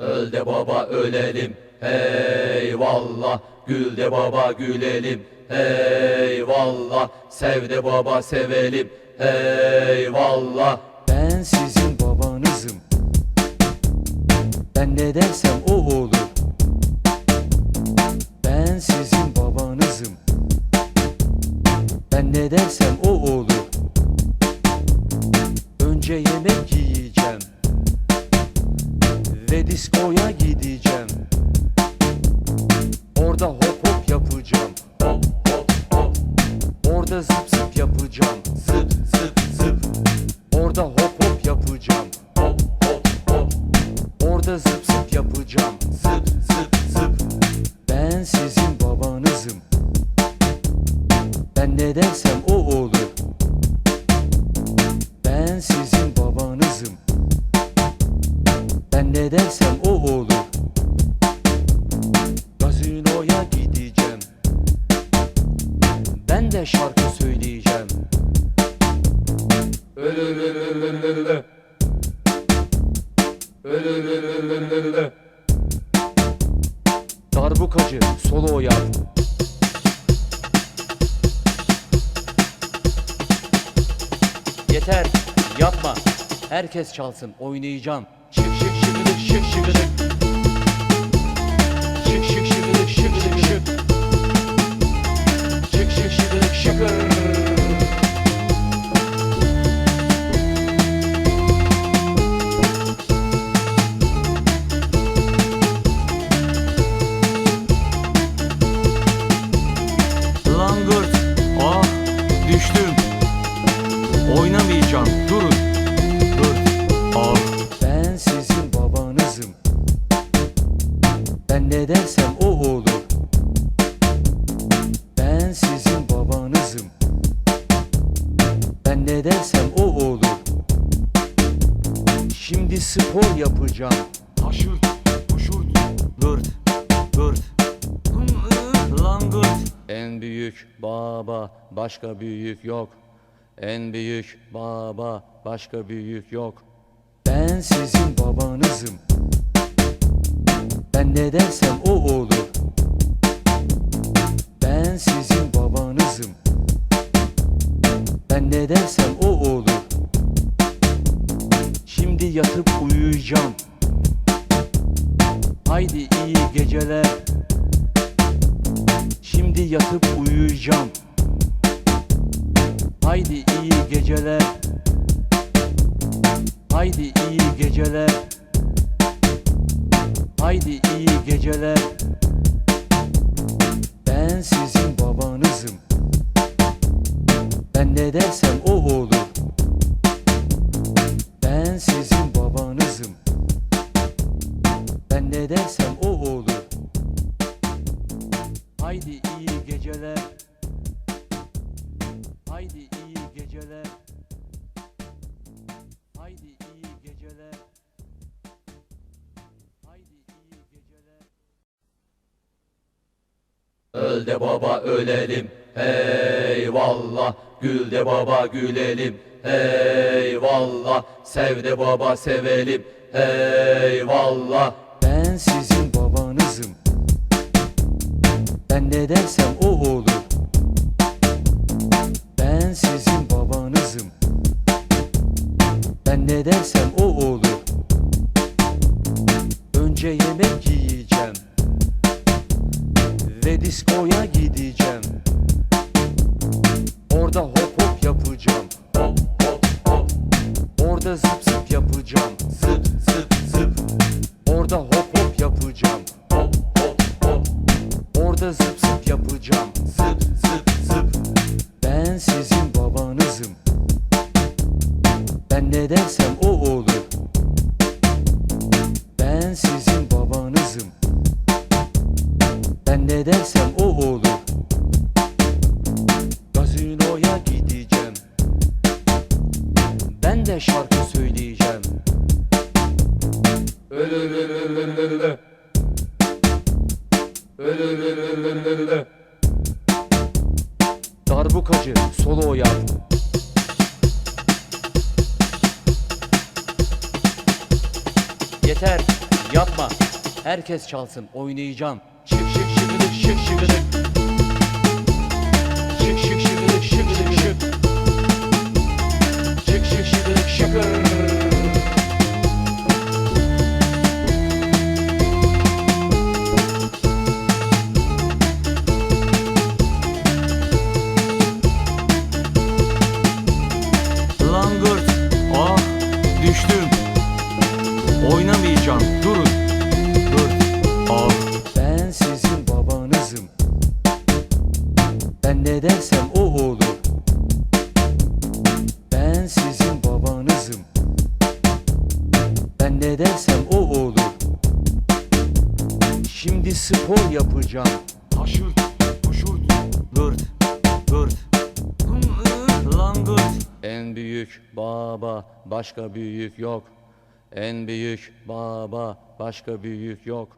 Öl de baba ölelim eyvallah. Gül de baba gülelim eyvallah. Sev de baba sevelim eyvallah. Ben sizin babanızım. Ben ne dersem o olur. Ben sizin babanızım. Ben ne dersem o olur. Önce yemek diskoya gideceğim. Orada hop hop yapacağım. Hop hop hop. Orada zıp zıp yapacağım. Zıp zıp zıp. Orada hop hop yapacağım. Hop hop hop. Orada zıp zıp yapacağım. Zıp zıp zıp. Ben sizin babanızım. Ben ne dersem o olur. Ben sizin ne dersem o olur. Gazinoya gideceğim. Ben de şarkı söyleyeceğim. Darbukacı solo yap Yeter yapma. Herkes çalsın oynayacağım Şık ah düştüm. Oynamayacağım. Durun. Dur. Ah ne dersem o olur. Ben sizin babanızım. Ben ne dersem o olur. Şimdi spor yapacağım. Haşır, huşurt, gırt, gırt. Langırt En büyük baba başka büyük yok. En büyük baba başka büyük yok. Ben sizin babanızım Ben ne dersem o olur. Ben sizin babanızım. Ben ne dersem o olur. Şimdi yatıp uyuyacağım. Haydi iyi geceler. Şimdi yatıp uyuyacağım. Haydi iyi geceler. Haydi iyi geceler Haydi iyi geceler. Ben sizin babanızım. Ben ne dersem o olur. Ben sizin babanızım. Ben ne dersem o olur. Haydi Öl de baba ölelim. Eyvallah Gül de baba gülelim. Eyvallah Sev de baba sevelim. Eyvallah. Ben sizin babanızım. Ben ne dersem o olur. Ben sizin babanızım. Ben ne dersem o olur. Önce yemek diskoya gideceğim. Orada hop hop yapacağım. Hop hop hop Orada zıp zıp yapacağım. Zıp zıp zıp. Orada hop hop yapacağım. Hop hop hop Orada zıp zıp yapacağım. Zıp zıp zıp. Ben sizin babanızım. Ben ne dersem o olur. Ben sizin babanızım. Ben ne dersem Darbukacı solo yap Yeter Yapma. Herkes çalsın. Oynayacağım. Şık şık şıkıdık şık şıkıdık. Şık şık şıkıdık şık şık şık. Şık dersem o olur. Şimdi spor yapacağım. Haşırt, huşurt, gırt, gırt. Langırt. En büyük baba, başka büyük yok. En büyük baba, başka büyük yok.